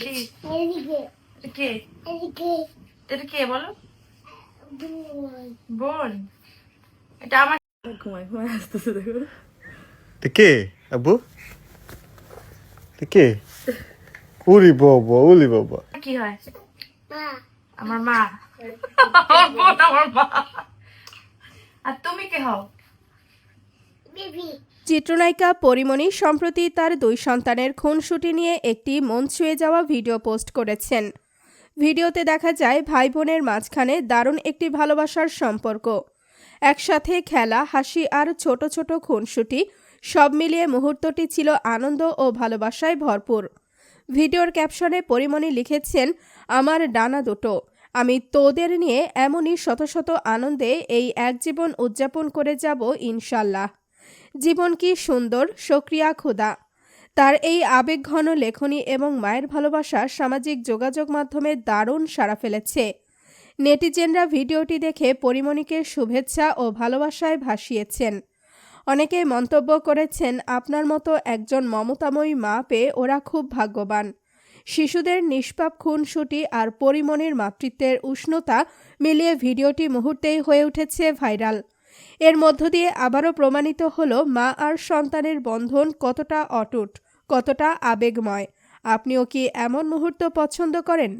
কি? কে? এটা কে বলো? বোন। এটা আমার ঘুমাই ঘুমাই আসতেছে দেখো। কে? আব্বু? কে? উলি বাবা উলি বাবা। কি হয়? আমার মা। আমার বোন আমার মা। আর তুমি কে হও? বেবি। চিত্রনায়িকা পরিমণি সম্প্রতি তার দুই সন্তানের খুনসুটি নিয়ে একটি মন ছুঁয়ে যাওয়া ভিডিও পোস্ট করেছেন। ভিডিওতে দেখা যায় ভাই বোনের মাঝখানে দারুণ একটি ভালোবাসার সম্পর্ক। একসাথে খেলা, হাসি আর ছোট ছোট খুনসুটি সব মিলিয়ে মুহূর্তটি ছিল আনন্দ ও ভালোবাসায় ভরপুর। ভিডিওর ক্যাপশনে পরিমণি লিখেছেন, আমার ডানা দুটো। আমি তোদের নিয়ে এমনই শত শত আনন্দে এই এক জীবন উদযাপন করে যাব ইনশাল্লাহ। জীবন কি সুন্দর, সক্রিয়া খোদা তার এই আবেগঘন লেখনী এবং মায়ের ভালোবাসা সামাজিক যোগাযোগ মাধ্যমে দারুণ সাড়া ফেলেছে। নেটিজেনরা ভিডিওটি দেখে পরিমণিকে শুভেচ্ছা ও ভালোবাসায় ভাসিয়েছেন। অনেকে মন্তব্য করেছেন, আপনার মতো একজন মমতাময়ী মা পেয়ে ওরা খুব ভাগ্যবান। শিশুদের নিষ্পাপ খুনসুটি আর পরিমণির মাতৃত্বের উষ্ণতা মিলিয়ে ভিডিওটি মুহূর্তেই হয়ে উঠেছে ভাইরাল। এর মধ্য দিয়ে আবারও প্রমাণিত হলো মা আর সন্তানের বন্ধন কতটা অটুট, কতটা আবেগময়। আপনিও কি এমন মুহূর্ত পছন্দ করেন?